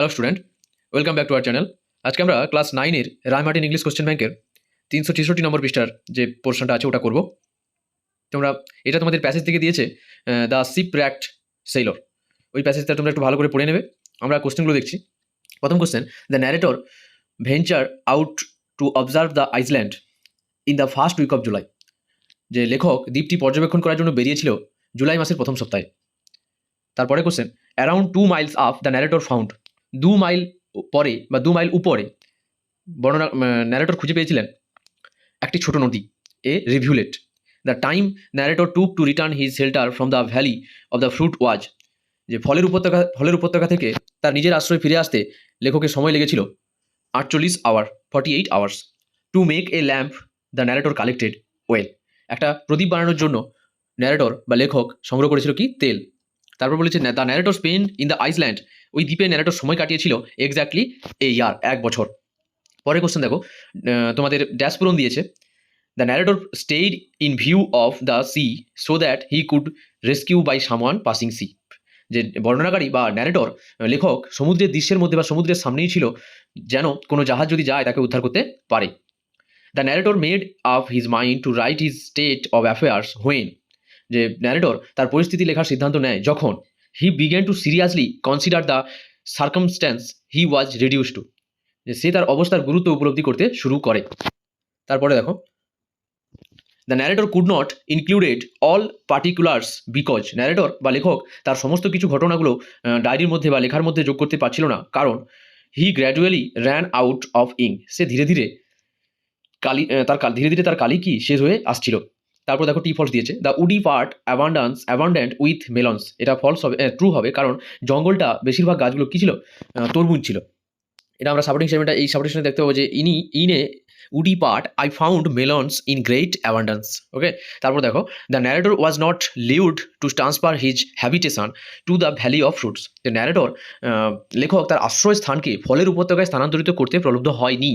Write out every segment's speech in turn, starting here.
Hello student welcome back to our channel আজকে আমরা class নাইনের রায়মার্টিন ইংলিশ কোশ্চেন ব্যাংকের তিনশো ছেষট্টি নম্বর পৃষ্ঠার যে পোর্শনটা আছে ওটা করব। তোমরা, এটা তোমাদের প্যাসেজ থেকে দিয়েছে দ্য সিপ র্যাক্ট সেইলর ওই প্যাসেজটা তোমরা একটু ভালো করে পড়ে নেবে। আমরা কোশ্চেনগুলো দেখছি। প্রথম question the narrator venture out to observe the island in the first week of July যে লেখক দ্বীপটি পর্যবেক্ষণ করার জন্য বেরিয়েছিল জুলাই মাসের প্রথম সপ্তাহে। তারপরে question around two miles up the narrator found দু মাইল পরে বা দু মাইল উপরে বর্ণনা ন্যারেটর খুঁজে পেয়েছিলেন একটি ছোট নদী, a rivulet the time narrator took to return his shelter from the valley of the fruit was যে ফলের উপত্যকা ফলের উপত্যকা থেকে তার নিজের আশ্রয় ফিরে আসতে লেখকের সময় লেগেছিল আটচল্লিশ hour forty eight hours to make a lamp the narrator collected oil একটা প্রদীপ বানানোর জন্য ন্যারেটর বা লেখক সংগ্রহ করেছিল কি? তেল। তারপর বলেছে the narrator spent in the island ওই দ্বীপে ন্যারেটর সময় কাটিয়েছিল এক্স্যাক্টলি এ ইয়ার এক বছর। পরের কোশ্চেন দেখো তোমাদের ড্যাশ পূরণ দিয়েছে। The narrator stayed in view of the sea so that he could rescue by someone passing sea যে বর্ণনাকারী বা ন্যারেটর লেখক সমুদ্রের দৃশ্যের মধ্যে বা সমুদ্রের সামনেই ছিল, যেন কোনো জাহাজ যদি যায় তাকে উদ্ধার করতে পারে। The narrator made up his mind to write his state of affairs when যে ন্যারেটর তার পরিস্থিতি লেখার সিদ্ধান্ত নেয় যখন। He began to seriously consider the circumstances he was reduce to যে সে তার অবস্থার গুরুত্ব উপলব্ধি করতে শুরু করে। তারপরে দেখো। The narrator could not included all particulars because narrator বা লেখক তার সমস্ত কিছু ঘটনাগুলো ডায়েরির মধ্যে বা লেখার মধ্যে যোগ করতে পারছিল না। কারণ he gradually ran out of ink সে ধীরে ধীরে কালি তার ধীরে ধীরে তার কালি কি শেষ হয়ে আসছিল। তারপর দেখো টি ফলস দিয়েছে। The woody part abundance abundant with melons এটা ফলস হবে ট্রু হবে, কারণ জঙ্গলটা বেশিরভাগ গাছগুলো কী ছিল? তরমুজ ছিল। এটা আমরা সাপোর্টিং স্টেটমেন্টটা এই সাপোর্টিং দেখতে পাবো যে ইনি, in woody part I found melons in great abundance okay তারপর দেখো the narrator was not lured to transfer his habitation to the valley of fruits the narrator লেখক তার আশ্রয়স্থানকে ফলের উপত্যকায় স্থানান্তরিত করতে প্রলুব্ধ হয়নি।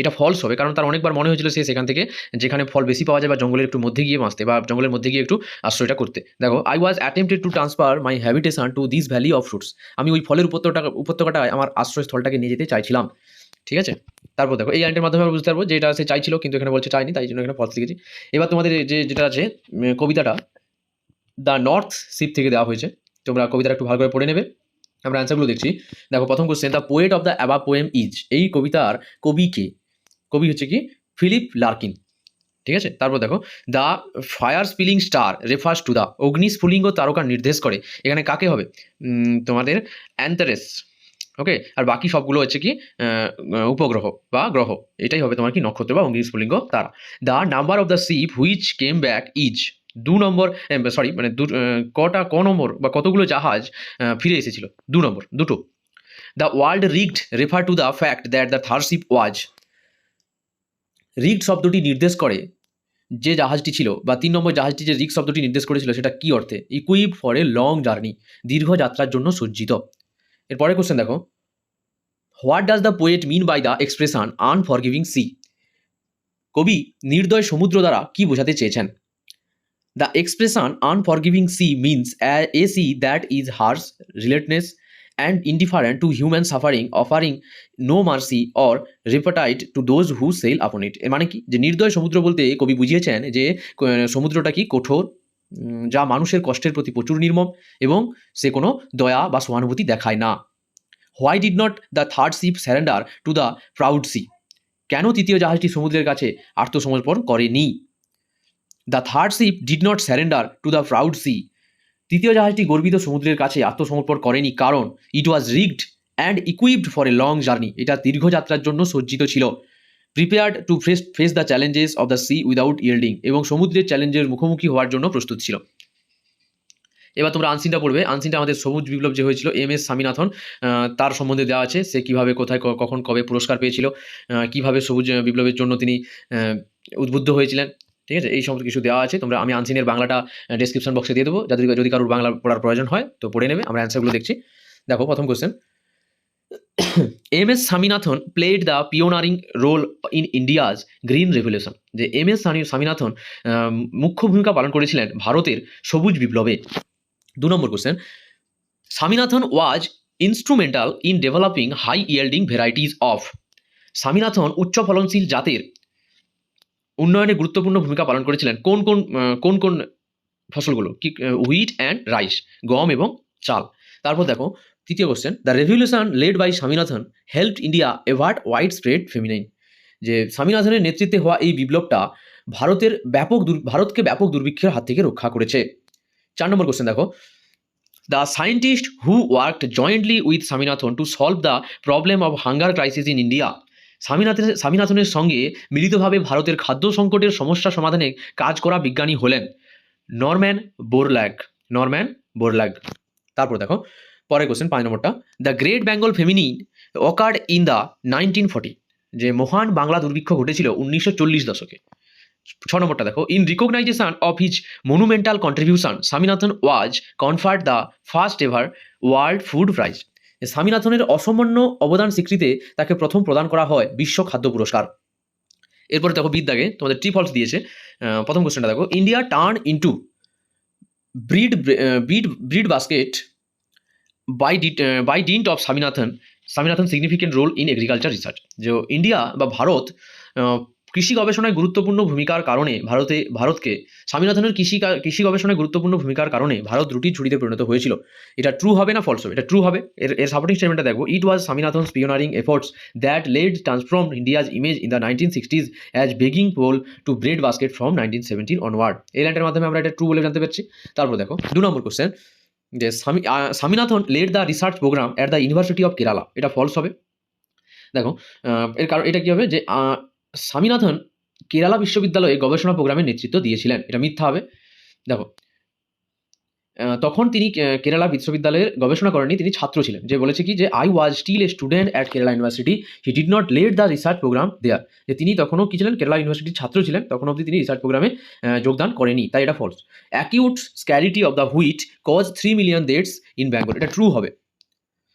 এটা ফলস হবে, কারণ তার অনেকবার মনে হয়েছিল সে সেখান থেকে যেখানে ফল বেশি পাওয়া যায় বা জঙ্গলের একটু মধ্যে গিয়ে বাঁচতে বা জঙ্গলের মধ্যে গিয়ে একটু আশ্রয়টা করতে। দেখো I was attempted to transfer my habitation to this valley of fruits আমি ওই ফলের উপত্যকা উপত্যকাটায় আমার আশ্রয়স্থলটাকে নিয়ে যেতে চাইছিলাম। ঠিক আছে? তারপর দেখো, এই লাইনটার মাধ্যমে আমরা বুঝতে পারব যে এটা সে চাইছিল, কিন্তু এখানে বলছে চাইনি, তাই জন্য এখানে ফলস লিখেছি। এবার তোমাদের যে যেটা আছে কবিতাটা দ্য নর্থ সিপ থেকে দেওয়া হয়েছে। তোমরা কবিতাটা একটু ভালো করে পড়ে নেবে। আমরা অ্যান্সারগুলো দেখছি। দেখো, প্রথম question the poet of the above poem is এই কবিতার কবি কে? কবি হচ্ছে কি? Philip Larkin. ঠিক আছে? তারপর দেখো the fire spilling star refers to the অগ্নি অগ্নিস্ফুলিঙ্গ তারকা নির্দেশ করে। এখানে কাকে হবে? তোমাদের অ্যান্টারেস ওকে আর বাকি সবগুলো হচ্ছে কি উপগ্রহ বা গ্রহ। এটাই হবে তোমার কি নক্ষত্র বা অগ্নিস্ফুলিঙ্গ তারা। The number of the ship which came back is দু নম্বর সরি মানে দু কটা, ক নম্বর বা কতগুলো জাহাজ ফিরে এসেছিল? দু নম্বর, দুটো। The word rigged refer to the fact that the third ship was rigged শব্দটি নির্দেশ করে যে জাহাজটি ছিল বা তিন নম্বর জাহাজটি যে রিগ শব্দটি নির্দেশ করেছিল সেটা কি অর্থে? Equip for a long journey দীর্ঘ যাত্রার জন্য সজ্জিত। এরপরে কোশ্চেন দেখো। What does the poet mean by the expression unforgiving sea কবি নির্দয় সমুদ্র দ্বারা কি বোঝাতে চেয়েছেন? The expression unforgiving sea means a sea that is harsh relentless and indifferent to human suffering offering no mercy or respite to those who sail upon it এর মানে কি? যে নির্দয় সমুদ্র বলতে কবি বুঝিয়েছেন যে সমুদ্রটা কি কঠোর যা মানুষের কষ্টের প্রতি প্রচুর নির্মম এবং সে কোনো দয়া বা সহানুভূতি দেখায় না। Why did not the third ship surrender to the proud sea কেন তৃতীয় জাহাজটি সমুদ্রের কাছে আত্মসমর্পণ করেনি? The third ship did not surrender to the proud sea তৃতীয় জাহাজটি গর্বিত সমুদ্রের কাছে আত্মসমর্পণ করেনি কারণ it was rigged and equipped for a long journey এটা দীর্ঘযাত্রার জন্য সজ্জিত ছিল। Prepared to face face the challenges of the sea without yielding এবং সমুদ্রের চ্যালেঞ্জের মুখোমুখি হওয়ার জন্য প্রস্তুত ছিল। এবার তোমরা আনসিনটা পড়বে। আনসিনটা আমাদের সবুজ বিপ্লব যে হয়েছিল এম এস স্বামীনাথন তার সম্বন্ধে দেওয়া আছে। সে কীভাবে, কোথায় কখন, কবে পুরস্কার পেয়েছিল কীভাবে সবুজ বিপ্লবের জন্য তিনি উদ্বুদ্ধ হয়েছিলেন। ঠিক আছে? এই সমস্ত কিছু দেওয়া আছে। তোমরা, আমি আনসিনের বাংলাটা ডেসক্রিপশন বক্সে দিয়ে দেবো। যাদের যদি কারোর বাংলা পড়ার প্রয়োজন হয়, তো পড়ে নেবে। আমরা অ্যান্সারগুলো দেখছি। দেখো, প্রথম question M S Swaminathan played the pioneering role in India's green revolution যে এম এস স্বামীনাথন মুখ্য ভূমিকা পালন করেছিলেন ভারতের সবুজ বিপ্লবে। দু number question Swaminathan was instrumental in developing high yielding varieties of Swaminathan উচ্চ ফলনশীল জাতের উন্নয়নে গুরুত্বপূর্ণ ভূমিকা পালন করেছিলেন। কোন কোন কোন কোন ফসলগুলো? কি হুইট অ্যান্ড রাইস গম এবং চাল। তারপর দেখো তৃতীয় question the revolution led by Swaminathan help India avert widespread famine যে স্বামীনাথনের নেতৃত্বে হওয়া এই বিপ্লবটা ভারতের ব্যাপক ভারতকে ব্যাপক দুর্ভিক্ষের হাত থেকে রক্ষা করেছে। চার নম্বর কোশ্চেন দেখো। The scientist who worked jointly with Swaminathan to solve the problem of hunger crisis in India স্বামীনাথনের স্বামীনাথনের সঙ্গে মিলিতভাবে ভারতের খাদ্য সংকটের সমস্যা সমাধানে কাজ করা বিজ্ঞানী হলেন নরম্যান বোরল্যাগ নরম্যান বোরল্যাগ তারপর দেখো পরের কোশ্চেন পাঁচ নম্বরটা। The great Bengal famine occurred in the nineteen forty যে মহান বাংলা দুর্ভিক্ষ ঘটেছিল উনিশশো চল্লিশ দশকে। ছ নম্বরটা দেখো in recognition of his monumental contribution Swaminathan was conferred the first ever world food prize স্বামীনাথনের অসামান্য অবদান স্বীকৃতি তাকে প্রথম প্রদান করা হয় বিশ্ব খাদ্য পুরস্কার। এরপরে দেখো, বিদ্যাকে তোমাদের ট্রি ফলস দিয়েছে। প্রথম কোশ্চেনটা দেখো India turn into bread bread bread basket by by dint of Swaminathan Swaminathan significant role in agriculture research যে ইন্ডিয়া বা ভারত কৃষি গবেষণায় গুরুত্বপূর্ণ ভূমিকার কারণে ভারতে, ভারতকে স্বামীনাথনের কৃষি কৃষি গবেষণায় গুরুত্বপূর্ণ ভূমিকার কারণে ভারত রুটির ঝুড়িতে পরিণত হয়েছিল। এটা ট্রু হবে না ফলস হবে? এটা ট্রু হবে? এর এর সাপোর্টিং স্টেটমেন্টটা দেখো it was Swaminathan pioneering efforts that led transform India's image in the nineteen sixties as begging bowl to bread basket from nineteen seventeen onward এই লাইনটার মাধ্যমে আমরা এটা ট্রু বলে জানতে পারছি। তারপর দেখো, দু নম্বর কোশ্চেন যে Swami Swaminathan led the research program at the university of Kerala এটা ফলস হবে। দেখো এর কারণ, এটা কী হবে? যে স্বামীনাথন কেরালা বিশ্ববিদ্যালয়ে গবেষণা প্রোগ্রামের নেতৃত্ব দিয়েছিলেন। এটা মিথ্যা হবে। দেখো তখন তিনি কেরালা বিশ্ববিদ্যালয়ের গবেষণা করেননি, তিনি ছাত্র ছিলেন, যে বলেছে কি যে I was still a student at Kerala university he did not let the research program there যে তিনি তখনও কি ছিলেন কেরালা ইউনিভার্সিটির ছাত্র ছিলেন, তখন অবধি তিনি রিসার্চ প্রোগ্রামে যোগদান করেনি, তাই এটা false acute scarcity of the wheat cause three million deaths in Bengal এটা ট্রু হবে।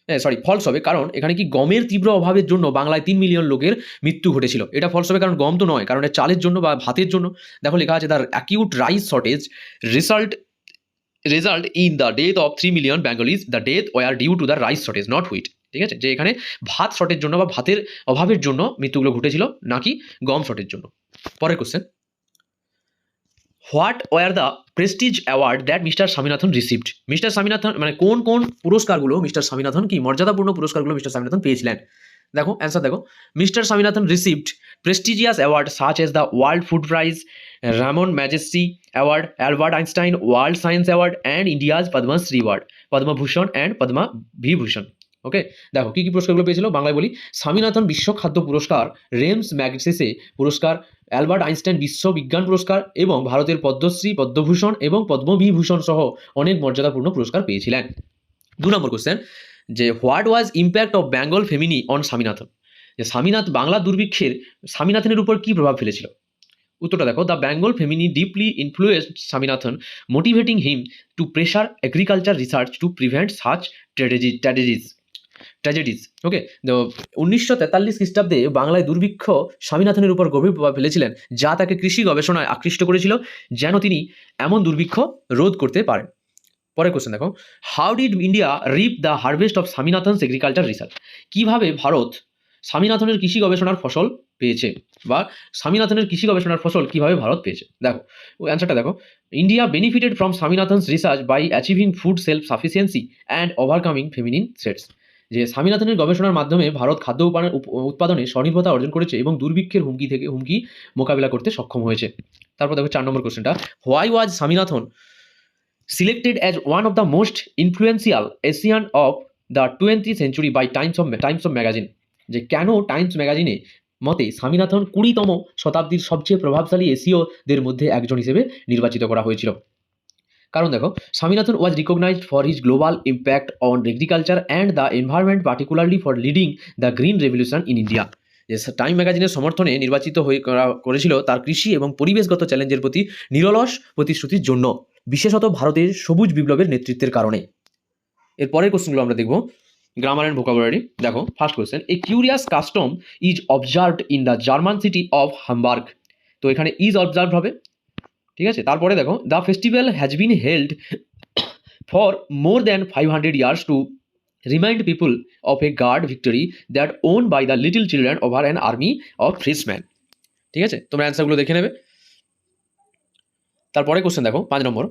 হ্যাঁ সরি ফলস হবে, কারণ এখানে কি গমের তীব্র অভাবের জন্য বাংলায় তিন মিলিয়ন লোকের মৃত্যু ঘটেছিল, এটা ফলস হবে কারণ গম তো নয়, কারণ এটা চালের জন্য বা ভাতের জন্য। দেখো লেখা আছে তার acute rice shortage result result in the death of three million Bengalis the death were due to the rice shortage not wheat ঠিক আছে? যে এখানে ভাত শর্টের জন্য বা ভাতের অভাবের জন্য মৃত্যুগুলো ঘটেছিল, নাকি গম শর্টের জন্য। পরের question what were the prestige award that Mr Swaminathan received Mr Swaminathan মানে কোন কোন পুরস্কারগুলো মিস্টার স্বামীনাথন কি মর্যাদাপূর্ণ পুরস্কারগুলো মিস্টার স্বামীনাথন পেয়েছিলেন? দেখো অ্যান্সার দেখো। Mr Swaminathan received prestigious award such as the world food prize Ramon majesty award Albert Einstein world science award and India's Padma Shri award Padma Bhushan and Padma Vibhushan okay দেখো, কী কী পুরস্কারগুলো পেয়েছিল? বাংলায় বলি, স্বামীনাথন বিশ্ব খাদ্য পুরস্কার Ramon Magsaysay পুরস্কার Albert Einstein বিশ্ব বিজ্ঞান পুরস্কার এবং ভারতের পদ্মশ্রী, পদ্মভূষণ এবং পদ্মবিভূষণ সহ অনেক মর্যাদাপূর্ণ পুরস্কার পেয়েছিলেন। দু নম্বর কোশ্চেন যে what was impact of Bengal famine on Swaminathan? যে স্বামীনাথ বাংলা দুর্ভিক্ষের স্বামীনাথনের উপর কী প্রভাব ফেলেছিল? উত্তরটা দেখো, the Bengal famine deeply influenced Swaminathan, motivating him to pursue agriculture research to prevent such strategy, strategies, tragedies. Okay তো উনিশশো তেতাল্লিশ খ্রিস্টাব্দে বাংলায় দুর্ভিক্ষ স্বামীনাথনের উপর গভীর প্রভাব ফেলেছিলেন, যা তাকে কৃষি গবেষণায় আকৃষ্ট করেছিল, যেন তিনি এমন দুর্ভিক্ষ রোধ করতে পারেন। পরের কোশ্চেন দেখো। How did India reap the harvest of Swaminathan agriculture research কীভাবে ভারত স্বামীনাথনের কৃষি গবেষণার ফসল পেয়েছে? বা স্বামীনাথনের কৃষি গবেষণার ফসল কীভাবে ভারত পেয়েছে? দেখো ওই অ্যান্সারটা দেখো। India benefited from Swaminathan's research by achieving food self sufficiency and overcoming famine threats যে স্বামীনাথনের গবেষণার মাধ্যমে ভারত খাদ্য উৎপাদনে স্বনির্ভরতা অর্জন করেছে এবং দুর্ভিক্ষের হুমকি থেকে হুমকি মোকাবিলা করতে সক্ষম হয়েছে। তারপর দেখো চার নম্বর কোশ্চেনটা why was Swaminathan selected as one of the most influential Asian of the twenty century by Times of Times of magazine যে কেন টাইমস ম্যাগাজিনে মতে স্বামীনাথন কুড়িতম শতাব্দীর সবচেয়ে প্রভাবশালী এশীয়দের মধ্যে একজন হিসেবে নির্বাচিত করা হয়েছিল। কারণ দেখো, Swaminathan was recognised for his global impact on agriculture and the environment particularly for leading the green revolution in India যে টাইম ম্যাগাজিনের সমর্থনে নির্বাচিত হয়ে করা- করেছিল তার কৃষি এবং পরিবেশগত চ্যালেঞ্জের প্রতি নিরলস প্রতিশ্রুতির জন্য। বিশেষত ভারতের সবুজ বিপ্লবের নেতৃত্বের কারণে। এর পরের কোশ্চেনগুলো আমরা দেখব। গ্রামার অ্যান্ড ভোকাবুলারি দেখো first question a curious custom is observed in the German city of Hamburg তো এখানে ইজ অবজার্ভ হবে, ঠিক আছে? তারপরে দেখো the festival has been held for more than five hundred years to remind people of a guard victory that won by the little children over an army of freesman ঠিক আছে? তোমরা অ্যান্সারগুলো দেখে নেবে। তারপরে কোশ্চেন দেখো, পাঁচ নম্বর,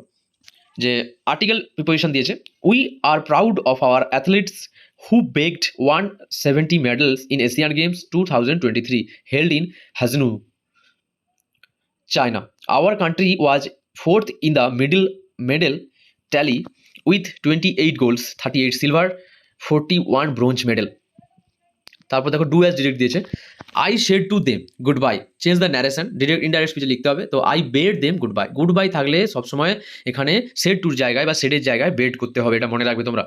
যে আর্টিকেল প্রিপোজিশন দিয়েছে we are proud of our athletes who bagged one seventy medals in Asian Games two thousand twenty three held in হাজনু China our country was fourth in the medal medal tally with twenty eight golds thirty eight silver forty one bronze medal তারপর দেখো do as direct দিয়েছে। I said to them good bye change the narration direct indirect স্পিচে লিখতে হবে। তো I bade them good bye good bye থাকলে সবসময় এখানে shade টুর জায়গায় বা শেডের জায়গায় বেড করতে হবে, এটা মনে রাখবে তোমরা।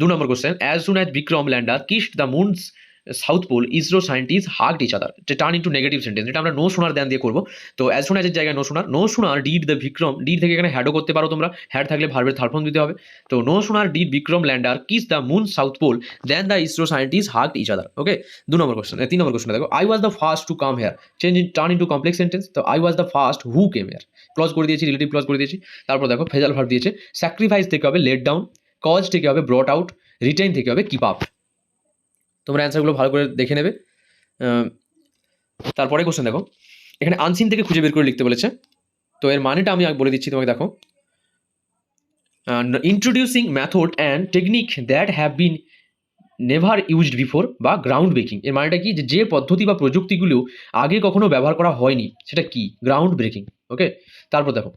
দু number question as soon as Vikram lander kissed the moon's south pole ISRO scientist hugged each other turn into negative sentence এটা আমরা নো শোনার দেন দিয়ে করব। তো অ্যাজ শোনা জায়গায় নো শোনার no sooner did the Vikram did থেকে এখানে হ্যাডও করতে পারো তোমরা। হ্যাড থাকলে ভার্বের থার্ড ফর্ম দিতে হবে। তো no sooner did Vikram lander kiss the moon south pole then the ISRO scientist hugged each other okay দু নম্বর কোশ্চেন তিন নম্বর কোশ্চেন দেখো I was the first to come here change in turn into complex sentence তো I was the first who came here clause করে দিয়েছি relative clause করে দিয়েছি। তারপর দেখো ফেজাল ভার্ব দিয়েছে। স্যাক্রিফাইস থেকে হবে লেট ডাউন কজ থেকে হবে ব্রট আউট রিটেন থেকে হবে কিপ আপ তোমরা অ্যান্সারগুলো ভালো করে দেখে নেবে। তারপরে কোশ্চেন দেখো। এখানে আনসিন থেকে খুঁজে বের করে লিখতে বলেছে। তো এর মানেটা আমি বলে দিচ্ছি তোমাকে, দেখো। Introducing method and technique that have been never used before বা গ্রাউন্ড ব্রেকিং এর মানেটা কি? যে পদ্ধতি বা প্রযুক্তিগুলো আগে কখনো ব্যবহার করা হয়নি, সেটা কি? গ্রাউন্ড ব্রেকিং ওকে তারপর দেখো।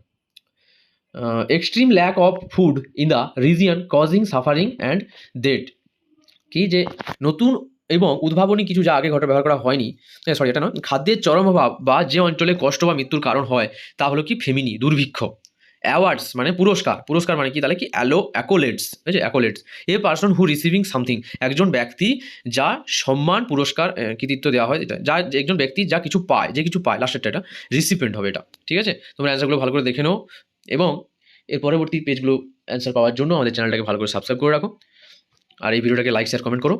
Extreme lack of food in the region causing suffering and dead কি যে নতুন এবং উদ্ভাবনী কিছু যা আগে ঘটে ব্যবহার করা হয়নি সরি এটা নয়, খাদ্যের চরম অভাব বা যে অঞ্চলে কষ্ট বা মৃত্যুর কারণ হয়, তা হলো কি ফেমিনি, দুর্ভিক্ষ। অ্যাওয়ার্ডস মানে পুরস্কার পুরস্কার মানে কি? তাহলে কি অ্যালো অ্যাকোলেটস ঠিক আছে accolades a person who receiving something একজন ব্যক্তি যা সম্মান, পুরস্কার কৃতিত্ব দেওয়া হয়, এটা যা যে একজন ব্যক্তি যা কিছু পায়, যে কিছু পায় লাস্টেরটা এটা রিসিপেন্ট হবে এটা, ঠিক আছে? তোমরা অ্যান্সারগুলো ভালো করে দেখে নাও, এবং এর পরবর্তী পেজগুলো অ্যান্সার পাওয়ার জন্য আমাদের চ্যানেলটাকে ভালো করে সাবস্ক্রাইব করে রাখো। আর এই ভিডিওটাকে লাইক শেয়ার কমেন্ট করো।